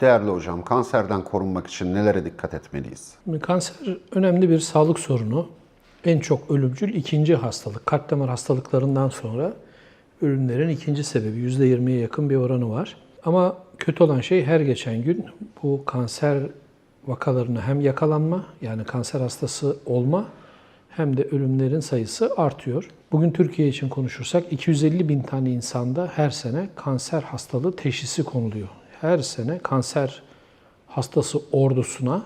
Değerli hocam, kanserden korunmak için nelere dikkat etmeliyiz? Kanser önemli bir sağlık sorunu. En çok ölümcül ikinci hastalık. Kalp damar hastalıklarından sonra ölümlerin ikinci sebebi. %20'ye yakın bir oranı var. Ama kötü olan şey her geçen gün bu kanser vakalarına hem yakalanma yani kanser hastası olma hem de ölümlerin sayısı artıyor. Bugün Türkiye için konuşursak 250 bin tane insanda her sene kanser hastalığı teşhisi konuluyor. Her sene kanser hastası ordusuna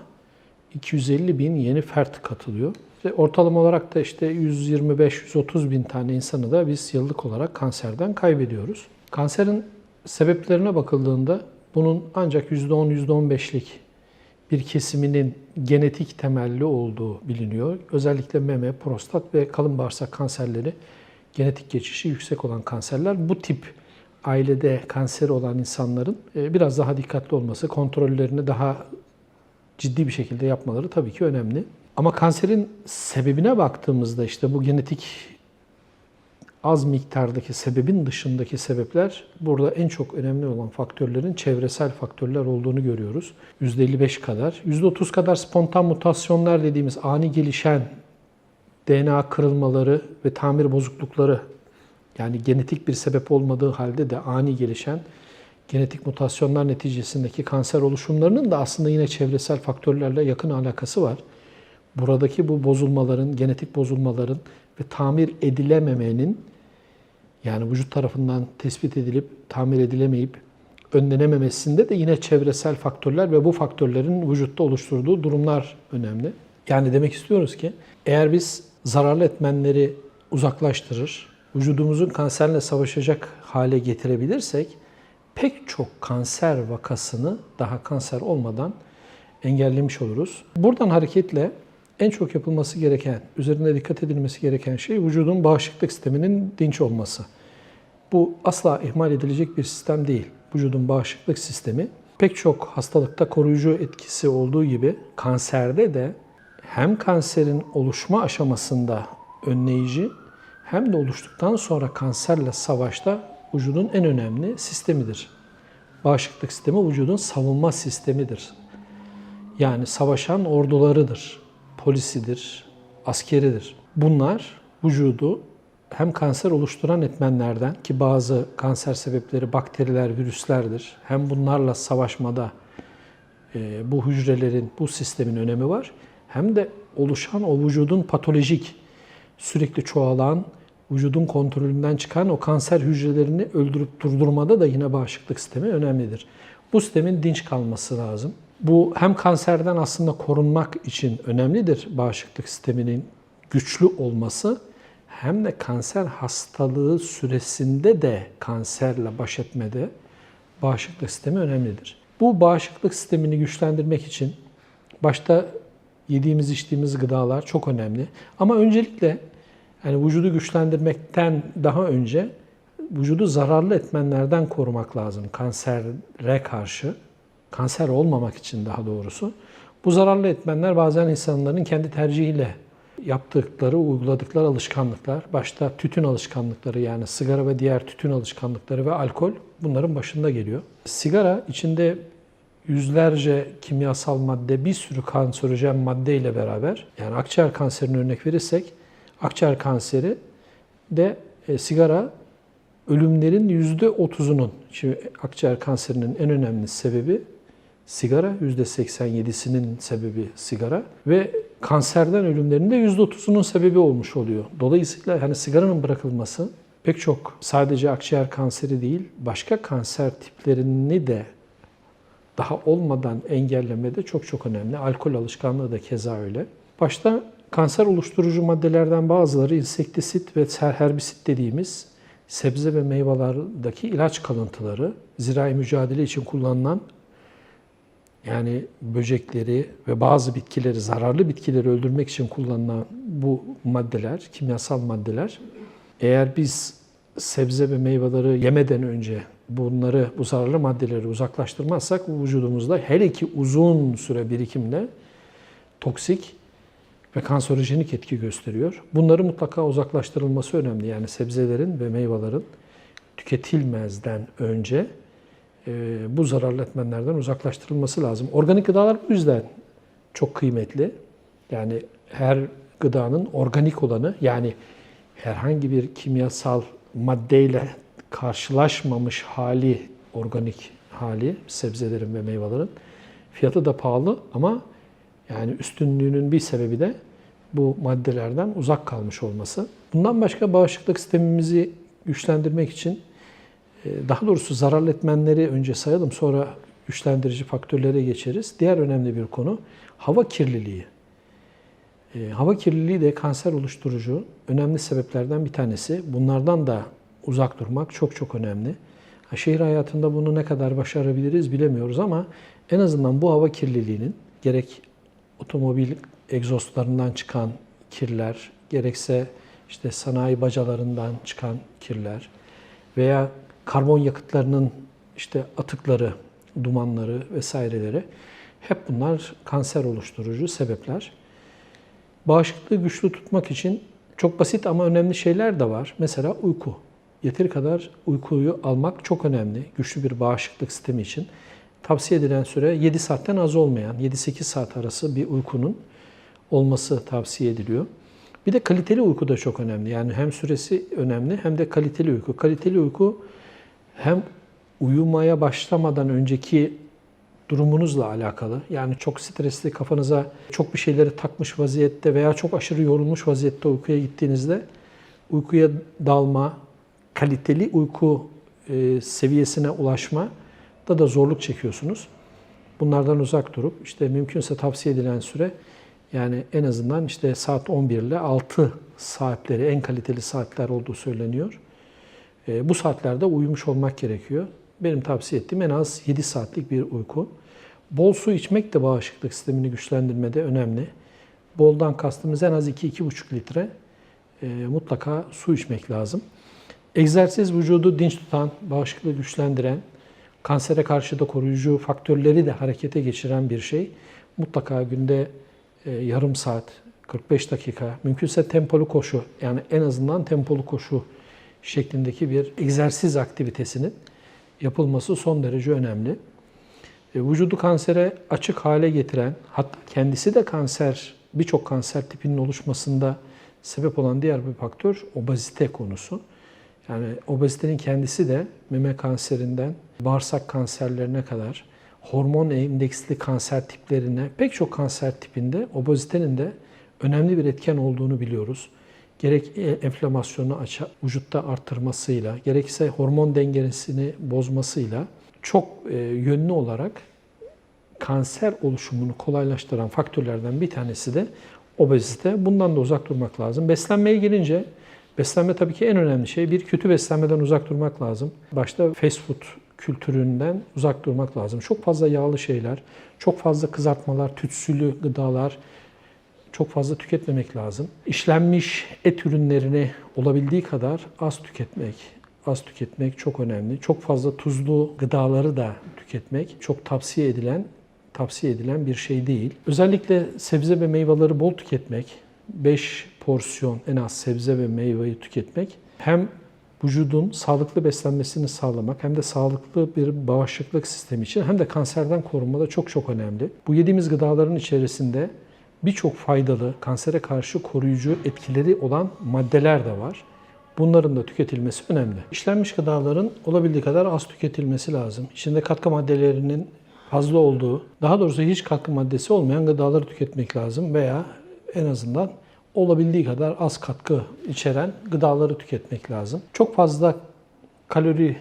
250 bin yeni fert katılıyor. Ve ortalama olarak da işte 125-130 bin tane insanı da biz yıllık olarak kanserden kaybediyoruz. Kanserin sebeplerine bakıldığında bunun ancak %10-%15'lik bir kesiminin genetik temelli olduğu biliniyor. Özellikle meme, prostat ve kalın bağırsak kanserleri genetik geçişi yüksek olan kanserler. Bu tip ailede kanseri olan insanların e, biraz daha dikkatli olması, kontrollerini daha ciddi bir şekilde yapmaları tabii ki önemli. Ama kanserin sebebine baktığımızda işte bu genetik az miktardaki sebebin dışındaki sebepler burada en çok önemli olan faktörlerin çevresel faktörler olduğunu görüyoruz. %55 kadar. %30 kadar spontan mutasyonlar dediğimiz ani gelişen DNA kırılmaları ve tamir bozuklukları yani genetik bir sebep olmadığı halde de ani gelişen genetik mutasyonlar neticesindeki kanser oluşumlarının da aslında yine çevresel faktörlerle yakın alakası var. Buradaki bu bozulmaların, genetik bozulmaların ve tamir edilememenin yani vücut tarafından tespit edilip tamir edilemeyip önlenememesinde de yine çevresel faktörler ve bu faktörlerin vücutta oluşturduğu durumlar önemli. Yani demek istiyoruz ki eğer biz zararlı etmenleri uzaklaştırır, vücudumuzun kanserle savaşacak hale getirebilirsek pek çok kanser vakasını daha kanser olmadan engellemiş oluruz. Buradan hareketle en çok yapılması gereken, üzerinde dikkat edilmesi gereken şey vücudun bağışıklık sisteminin dinç olması. Bu asla ihmal edilecek bir sistem değil. Vücudun bağışıklık sistemi pek çok hastalıkta koruyucu etkisi olduğu gibi kanserde de hem kanserin oluşma aşamasında önleyici hem de oluştuktan sonra kanserle savaşta vücudun en önemli sistemidir. Bağışıklık sistemi vücudun savunma sistemidir. Yani savaşan ordularıdır, polisidir, askeridir. Bunlar vücudu hem kanser oluşturan etmenlerden ki bazı kanser sebepleri bakteriler, virüslerdir. Hem bunlarla savaşmada e, bu hücrelerin, bu sistemin önemi var. Hem de oluşan o vücudun patolojik, sürekli çoğalan, vücudun kontrolünden çıkan o kanser hücrelerini öldürüp durdurmada da yine bağışıklık sistemi önemlidir. Bu sistemin dinç kalması lazım. Bu hem kanserden aslında korunmak için önemlidir bağışıklık sisteminin güçlü olması hem de kanser hastalığı süresinde de kanserle baş etmede bağışıklık sistemi önemlidir. Bu bağışıklık sistemini güçlendirmek için başta yediğimiz içtiğimiz gıdalar çok önemli. Ama öncelikle yani vücudu güçlendirmekten daha önce vücudu zararlı etmenlerden korumak lazım kansere karşı. Kanser olmamak için daha doğrusu. Bu zararlı etmenler bazen insanların kendi tercihiyle yaptıkları, uyguladıkları alışkanlıklar, başta tütün alışkanlıkları yani sigara ve diğer tütün alışkanlıkları ve alkol bunların başında geliyor. Sigara içinde yüzlerce kimyasal madde, bir sürü kanserojen madde ile beraber yani akciğer kanserine örnek verirsek akciğer kanseri de e, sigara ölümlerin %30'unun, şimdi akciğer kanserinin en önemli sebebi sigara, %87'sinin sebebi sigara ve kanserden ölümlerin de %30'unun sebebi olmuş oluyor. Dolayısıyla hani sigaranın bırakılması pek çok sadece akciğer kanseri değil, başka kanser tiplerini de daha olmadan engellemede çok çok önemli. Alkol alışkanlığı da keza öyle. Başta kanser oluşturucu maddelerden bazıları insektisit ve herbisit dediğimiz sebze ve meyvelerdeki ilaç kalıntıları, zirai mücadele için kullanılan yani böcekleri ve bazı bitkileri, zararlı bitkileri öldürmek için kullanılan bu maddeler, kimyasal maddeler eğer biz sebze ve meyveleri yemeden önce bunları, bu zararlı maddeleri uzaklaştırmazsak vücudumuzda hele ki uzun süre birikimle toksik ve kanserojenik etki gösteriyor. Bunları mutlaka uzaklaştırılması önemli. Yani sebzelerin ve meyvelerin tüketilmezden önce e, bu zararlı etmenlerden uzaklaştırılması lazım. Organik gıdalar bu yüzden çok kıymetli. Yani her gıdanın organik olanı yani herhangi bir kimyasal maddeyle karşılaşmamış hali, organik hali sebzelerin ve meyvelerin fiyatı da pahalı ama yani üstünlüğünün bir sebebi de bu maddelerden uzak kalmış olması. Bundan başka bağışıklık sistemimizi güçlendirmek için e, daha doğrusu zararlı etmenleri önce sayalım sonra güçlendirici faktörlere geçeriz. Diğer önemli bir konu hava kirliliği. E, hava kirliliği de kanser oluşturucu önemli sebeplerden bir tanesi. Bunlardan da uzak durmak çok çok önemli. Şehir hayatında bunu ne kadar başarabiliriz bilemiyoruz ama en azından bu hava kirliliğinin gerek otomobil egzozlarından çıkan kirler, gerekse işte sanayi bacalarından çıkan kirler veya karbon yakıtlarının işte atıkları, dumanları vesaireleri hep bunlar kanser oluşturucu sebepler. Bağışıklığı güçlü tutmak için çok basit ama önemli şeyler de var. Mesela uyku. Yeteri kadar uykuyu almak çok önemli güçlü bir bağışıklık sistemi için. Tavsiye edilen süre 7 saatten az olmayan 7-8 saat arası bir uykunun olması tavsiye ediliyor. Bir de kaliteli uyku da çok önemli. Yani hem süresi önemli hem de kaliteli uyku. Kaliteli uyku hem uyumaya başlamadan önceki durumunuzla alakalı. Yani çok stresli kafanıza çok bir şeyleri takmış vaziyette veya çok aşırı yorulmuş vaziyette uykuya gittiğinizde uykuya dalma, kaliteli uyku e, seviyesine ulaşma da da zorluk çekiyorsunuz. Bunlardan uzak durup işte mümkünse tavsiye edilen süre yani en azından işte saat 11 ile 6 saatleri en kaliteli saatler olduğu söyleniyor. E, bu saatlerde uyumuş olmak gerekiyor. Benim tavsiye ettiğim en az 7 saatlik bir uyku. Bol su içmek de bağışıklık sistemini güçlendirmede önemli. Boldan kastımız en az 2-2,5 litre e, mutlaka su içmek lazım. Egzersiz vücudu dinç tutan, bağışıklığı güçlendiren, kansere karşı da koruyucu faktörleri de harekete geçiren bir şey. Mutlaka günde e, yarım saat, 45 dakika, mümkünse tempolu koşu, yani en azından tempolu koşu şeklindeki bir egzersiz aktivitesinin yapılması son derece önemli. E, vücudu kansere açık hale getiren, hatta kendisi de kanser, birçok kanser tipinin oluşmasında sebep olan diğer bir faktör obezite konusu. Yani obezitenin kendisi de meme kanserinden bağırsak kanserlerine kadar hormon endeksli kanser tiplerine pek çok kanser tipinde obezitenin de önemli bir etken olduğunu biliyoruz. Gerek enflamasyonu açı, vücutta arttırmasıyla, gerekse hormon dengesini bozmasıyla çok e, yönlü olarak kanser oluşumunu kolaylaştıran faktörlerden bir tanesi de obezite. Bundan da uzak durmak lazım. Beslenmeye gelince beslenme tabii ki en önemli şey. Bir kötü beslenmeden uzak durmak lazım. Başta fast food kültüründen uzak durmak lazım. Çok fazla yağlı şeyler, çok fazla kızartmalar, tütsülü gıdalar çok fazla tüketmemek lazım. İşlenmiş et ürünlerini olabildiği kadar az tüketmek, az tüketmek çok önemli. Çok fazla tuzlu gıdaları da tüketmek çok tavsiye edilen tavsiye edilen bir şey değil. Özellikle sebze ve meyveleri bol tüketmek, 5 porsiyon en az sebze ve meyveyi tüketmek hem vücudun sağlıklı beslenmesini sağlamak hem de sağlıklı bir bağışıklık sistemi için hem de kanserden korunmada çok çok önemli. Bu yediğimiz gıdaların içerisinde birçok faydalı, kansere karşı koruyucu etkileri olan maddeler de var. Bunların da tüketilmesi önemli. İşlenmiş gıdaların olabildiği kadar az tüketilmesi lazım. İçinde katkı maddelerinin fazla olduğu, daha doğrusu hiç katkı maddesi olmayan gıdaları tüketmek lazım veya en azından olabildiği kadar az katkı içeren gıdaları tüketmek lazım. Çok fazla kalori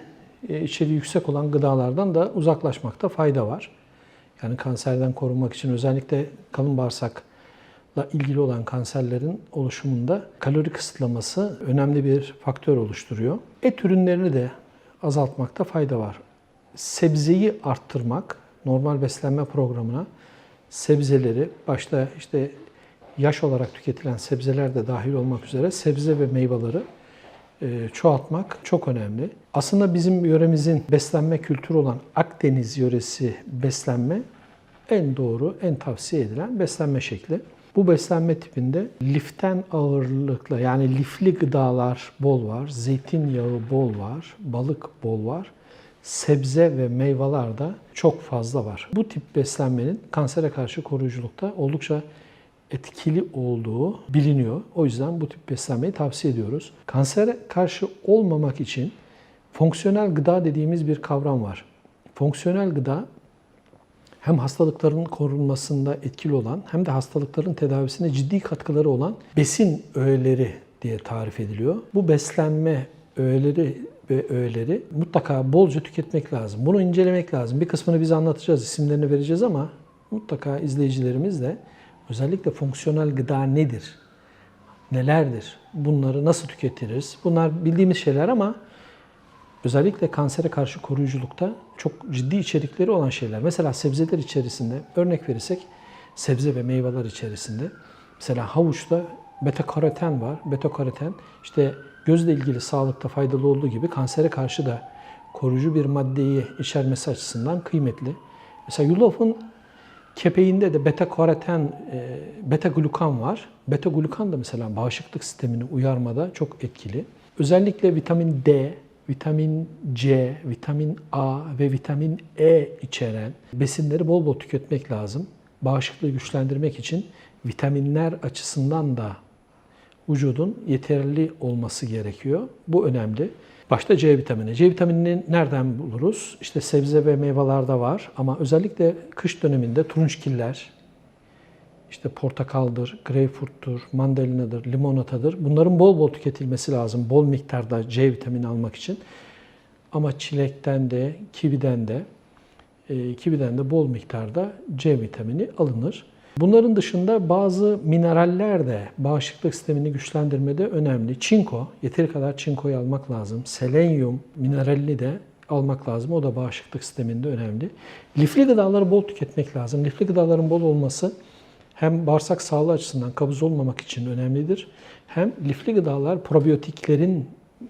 e, içeriği yüksek olan gıdalardan da uzaklaşmakta fayda var. Yani kanserden korunmak için özellikle kalın bağırsakla ilgili olan kanserlerin oluşumunda kalori kısıtlaması önemli bir faktör oluşturuyor. Et ürünlerini de azaltmakta fayda var. Sebzeyi arttırmak, normal beslenme programına sebzeleri başta işte yaş olarak tüketilen sebzeler de dahil olmak üzere sebze ve meyveleri e, çoğaltmak çok önemli. Aslında bizim yöremizin beslenme kültürü olan Akdeniz yöresi beslenme en doğru, en tavsiye edilen beslenme şekli. Bu beslenme tipinde liften ağırlıkla yani lifli gıdalar bol var, zeytinyağı bol var, balık bol var sebze ve meyvelerde çok fazla var. Bu tip beslenmenin kansere karşı koruyuculukta oldukça etkili olduğu biliniyor. O yüzden bu tip beslenmeyi tavsiye ediyoruz. Kansere karşı olmamak için fonksiyonel gıda dediğimiz bir kavram var. Fonksiyonel gıda hem hastalıkların korunmasında etkili olan hem de hastalıkların tedavisine ciddi katkıları olan besin öğeleri diye tarif ediliyor. Bu beslenme öğeleri ve öğeleri mutlaka bolca tüketmek lazım. Bunu incelemek lazım. Bir kısmını biz anlatacağız, isimlerini vereceğiz ama mutlaka izleyicilerimiz de özellikle fonksiyonel gıda nedir? Nelerdir? Bunları nasıl tüketiriz? Bunlar bildiğimiz şeyler ama özellikle kansere karşı koruyuculukta çok ciddi içerikleri olan şeyler. Mesela sebzeler içerisinde örnek verirsek sebze ve meyveler içerisinde mesela havuçta beta karoten var. Beta karoten işte gözle ilgili sağlıkta faydalı olduğu gibi kansere karşı da koruyucu bir maddeyi içermesi açısından kıymetli. Mesela yulafın kepeğinde de beta karoten, e, beta glukan var. Beta glukan da mesela bağışıklık sistemini uyarmada çok etkili. Özellikle vitamin D, vitamin C, vitamin A ve vitamin E içeren besinleri bol bol tüketmek lazım. Bağışıklığı güçlendirmek için vitaminler açısından da vücudun yeterli olması gerekiyor. Bu önemli. Başta C vitamini. C vitaminini nereden buluruz? İşte sebze ve meyvelerde var ama özellikle kış döneminde turunçgiller, işte portakaldır, greyfurttur, mandalinadır, limonatadır. Bunların bol bol tüketilmesi lazım. Bol miktarda C vitamini almak için. Ama çilekten de, kividen de, e, kividen de bol miktarda C vitamini alınır. Bunların dışında bazı mineraller de bağışıklık sistemini güçlendirmede önemli. Çinko, yeteri kadar çinkoyu almak lazım. Selenyum mineralini de almak lazım. O da bağışıklık sisteminde önemli. Lifli gıdaları bol tüketmek lazım. Lifli gıdaların bol olması hem bağırsak sağlığı açısından kabız olmamak için önemlidir. Hem lifli gıdalar probiyotiklerin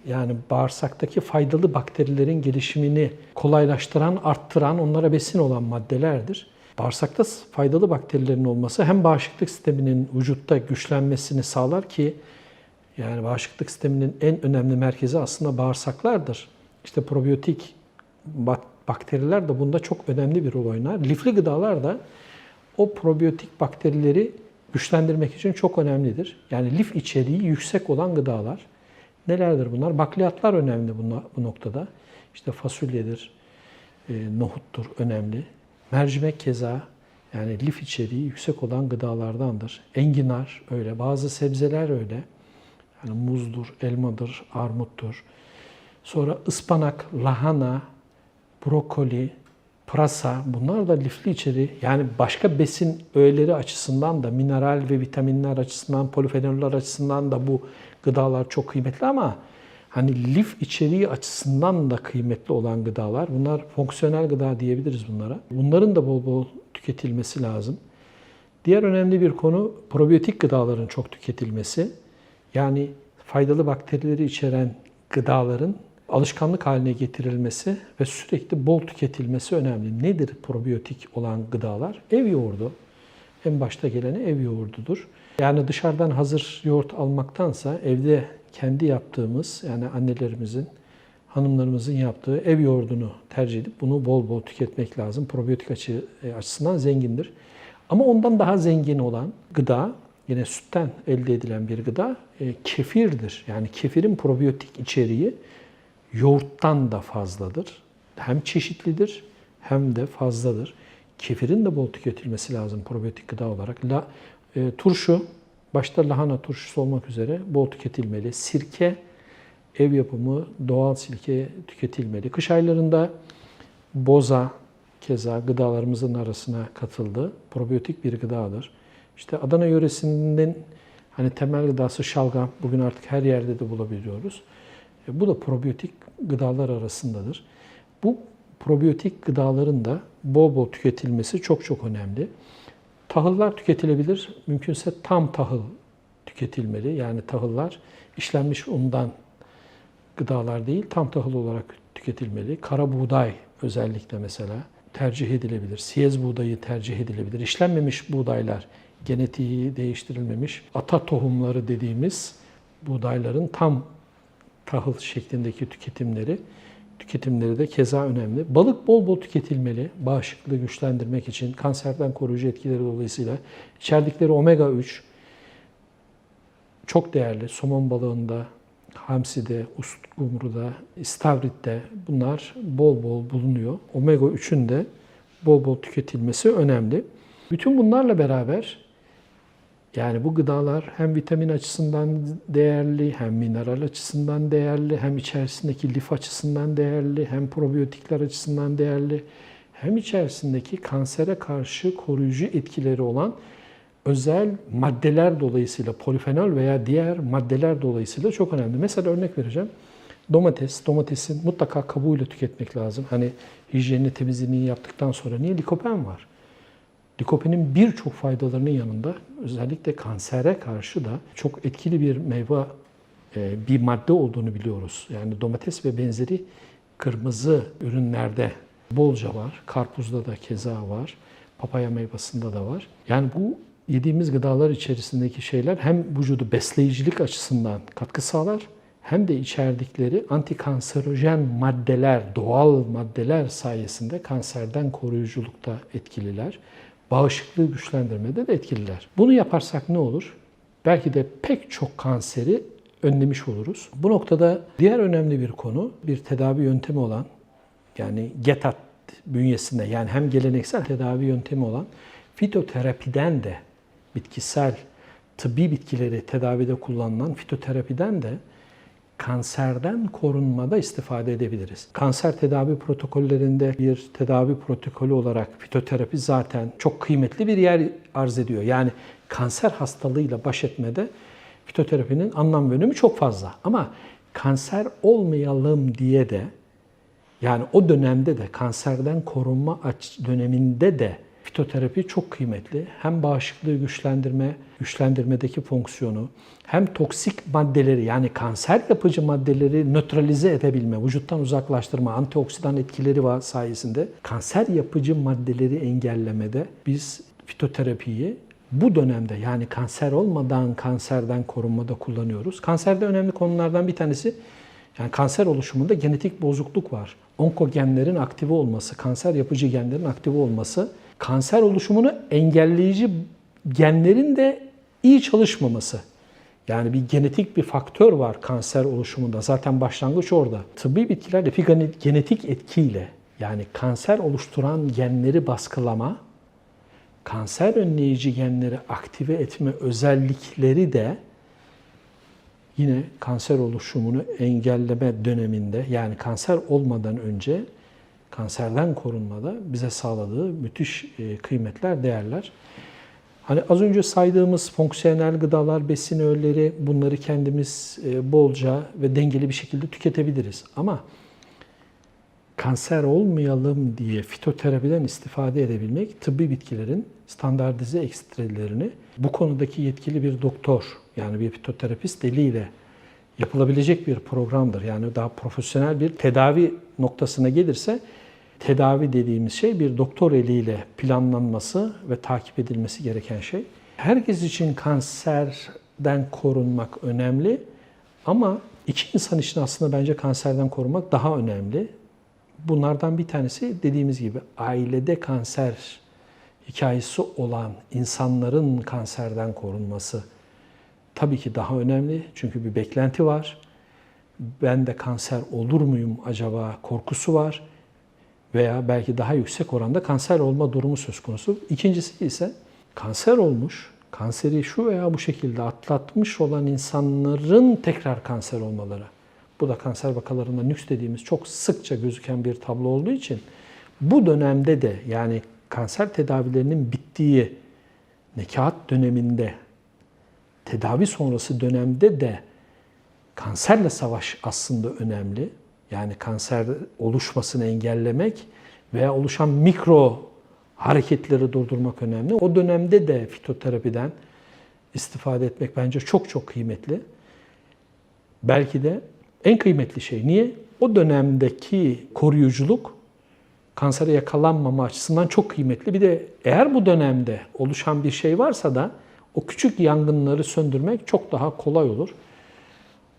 yani bağırsaktaki faydalı bakterilerin gelişimini kolaylaştıran, arttıran, onlara besin olan maddelerdir. Bağırsakta faydalı bakterilerin olması hem bağışıklık sisteminin vücutta güçlenmesini sağlar ki yani bağışıklık sisteminin en önemli merkezi aslında bağırsaklardır. İşte probiyotik bakteriler de bunda çok önemli bir rol oynar. Lifli gıdalar da o probiyotik bakterileri güçlendirmek için çok önemlidir. Yani lif içeriği yüksek olan gıdalar. Nelerdir bunlar? Bakliyatlar önemli bu noktada. İşte fasulyedir, nohuttur önemli. Mercimek keza yani lif içeriği yüksek olan gıdalardandır. Enginar öyle, bazı sebzeler öyle. Yani muzdur, elmadır, armuttur. Sonra ıspanak, lahana, brokoli, pırasa bunlar da lifli içeriği. Yani başka besin öğeleri açısından da mineral ve vitaminler açısından, polifenoller açısından da bu gıdalar çok kıymetli ama hani lif içeriği açısından da kıymetli olan gıdalar. Bunlar fonksiyonel gıda diyebiliriz bunlara. Bunların da bol bol tüketilmesi lazım. Diğer önemli bir konu probiyotik gıdaların çok tüketilmesi. Yani faydalı bakterileri içeren gıdaların alışkanlık haline getirilmesi ve sürekli bol tüketilmesi önemli. Nedir probiyotik olan gıdalar? Ev yoğurdu. En başta geleni ev yoğurdudur. Yani dışarıdan hazır yoğurt almaktansa evde kendi yaptığımız yani annelerimizin, hanımlarımızın yaptığı ev yoğurdunu tercih edip bunu bol bol tüketmek lazım. Probiyotik açı, açısından zengindir. Ama ondan daha zengin olan gıda, yine sütten elde edilen bir gıda e, kefirdir. Yani kefirin probiyotik içeriği yoğurttan da fazladır. Hem çeşitlidir hem de fazladır. Kefirin de bol tüketilmesi lazım probiyotik gıda olarak. La, e, turşu, başta lahana turşusu olmak üzere bol tüketilmeli. Sirke, ev yapımı doğal sirke tüketilmeli. Kış aylarında boza keza gıdalarımızın arasına katıldı. Probiyotik bir gıdadır. İşte Adana yöresinin hani temel gıdası şalgam. Bugün artık her yerde de bulabiliyoruz. E, bu da probiyotik gıdalar arasındadır. Bu probiyotik gıdaların da bol bol tüketilmesi çok çok önemli. Tahıllar tüketilebilir. Mümkünse tam tahıl tüketilmeli. Yani tahıllar işlenmiş undan gıdalar değil, tam tahıl olarak tüketilmeli. Kara buğday özellikle mesela tercih edilebilir. Siyez buğdayı tercih edilebilir. İşlenmemiş buğdaylar, genetiği değiştirilmemiş ata tohumları dediğimiz buğdayların tam tahıl şeklindeki tüketimleri tüketimleri de keza önemli. Balık bol bol tüketilmeli. Bağışıklığı güçlendirmek için kanserden koruyucu etkileri dolayısıyla. İçerdikleri omega 3 çok değerli. Somon balığında, hamside, uskumruda, istavritte bunlar bol bol bulunuyor. Omega 3'ün de bol bol tüketilmesi önemli. Bütün bunlarla beraber yani bu gıdalar hem vitamin açısından değerli, hem mineral açısından değerli, hem içerisindeki lif açısından değerli, hem probiyotikler açısından değerli, hem içerisindeki kansere karşı koruyucu etkileri olan özel maddeler dolayısıyla polifenol veya diğer maddeler dolayısıyla çok önemli. Mesela örnek vereceğim. Domates, domatesin mutlaka kabuğuyla tüketmek lazım. Hani hijyenini, temizliğini yaptıktan sonra niye likopen var? Likopenin birçok faydalarının yanında özellikle kansere karşı da çok etkili bir meyve, e, bir madde olduğunu biliyoruz. Yani domates ve benzeri kırmızı ürünlerde bolca var. Karpuzda da keza var. Papaya meyvasında da var. Yani bu yediğimiz gıdalar içerisindeki şeyler hem vücudu besleyicilik açısından katkı sağlar hem de içerdikleri antikanserojen maddeler, doğal maddeler sayesinde kanserden koruyuculukta etkililer. Bağışıklığı güçlendirmede de etkililer. Bunu yaparsak ne olur? Belki de pek çok kanseri önlemiş oluruz. Bu noktada diğer önemli bir konu bir tedavi yöntemi olan yani GETAT bünyesinde yani hem geleneksel tedavi yöntemi olan fitoterapiden de bitkisel tıbbi bitkileri tedavide kullanılan fitoterapiden de kanserden korunmada istifade edebiliriz. Kanser tedavi protokollerinde bir tedavi protokolü olarak fitoterapi zaten çok kıymetli bir yer arz ediyor. Yani kanser hastalığıyla baş etmede fitoterapinin anlam ve önemi çok fazla. Ama kanser olmayalım diye de yani o dönemde de kanserden korunma döneminde de fitoterapi çok kıymetli. Hem bağışıklığı güçlendirme, güçlendirmedeki fonksiyonu, hem toksik maddeleri yani kanser yapıcı maddeleri nötralize edebilme, vücuttan uzaklaştırma, antioksidan etkileri var sayesinde kanser yapıcı maddeleri engellemede biz fitoterapiyi bu dönemde yani kanser olmadan kanserden korunmada kullanıyoruz. Kanserde önemli konulardan bir tanesi yani kanser oluşumunda genetik bozukluk var. Onkogenlerin aktive olması, kanser yapıcı genlerin aktive olması, kanser oluşumunu engelleyici genlerin de iyi çalışmaması. Yani bir genetik bir faktör var kanser oluşumunda. Zaten başlangıç orada. Tıbbi bitkiler epigenetik etkiyle yani kanser oluşturan genleri baskılama, kanser önleyici genleri aktive etme özellikleri de yine kanser oluşumunu engelleme döneminde yani kanser olmadan önce kanserden korunmada bize sağladığı müthiş e, kıymetler, değerler. Hani az önce saydığımız fonksiyonel gıdalar, besin öğeleri bunları kendimiz e, bolca ve dengeli bir şekilde tüketebiliriz. Ama kanser olmayalım diye fitoterapiden istifade edebilmek tıbbi bitkilerin standartize ekstrelerini bu konudaki yetkili bir doktor yani bir fitoterapist eliyle yapılabilecek bir programdır. Yani daha profesyonel bir tedavi noktasına gelirse tedavi dediğimiz şey bir doktor eliyle planlanması ve takip edilmesi gereken şey. Herkes için kanserden korunmak önemli ama iki insan için aslında bence kanserden korunmak daha önemli. Bunlardan bir tanesi dediğimiz gibi ailede kanser hikayesi olan insanların kanserden korunması tabii ki daha önemli. Çünkü bir beklenti var. Ben de kanser olur muyum acaba korkusu var veya belki daha yüksek oranda kanser olma durumu söz konusu. İkincisi ise kanser olmuş, kanseri şu veya bu şekilde atlatmış olan insanların tekrar kanser olmaları. Bu da kanser vakalarında nüks dediğimiz çok sıkça gözüken bir tablo olduğu için bu dönemde de yani kanser tedavilerinin bittiği nekat döneminde tedavi sonrası dönemde de kanserle savaş aslında önemli. Yani kanser oluşmasını engellemek veya oluşan mikro hareketleri durdurmak önemli. O dönemde de fitoterapiden istifade etmek bence çok çok kıymetli. Belki de en kıymetli şey. Niye? O dönemdeki koruyuculuk kansere yakalanmama açısından çok kıymetli. Bir de eğer bu dönemde oluşan bir şey varsa da o küçük yangınları söndürmek çok daha kolay olur.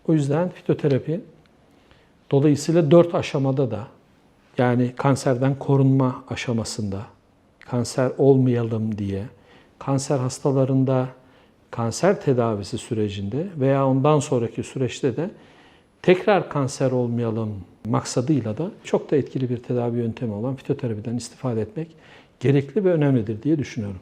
O yüzden fitoterapi Dolayısıyla dört aşamada da yani kanserden korunma aşamasında, kanser olmayalım diye, kanser hastalarında kanser tedavisi sürecinde veya ondan sonraki süreçte de tekrar kanser olmayalım maksadıyla da çok da etkili bir tedavi yöntemi olan fitoterapiden istifade etmek gerekli ve önemlidir diye düşünüyorum.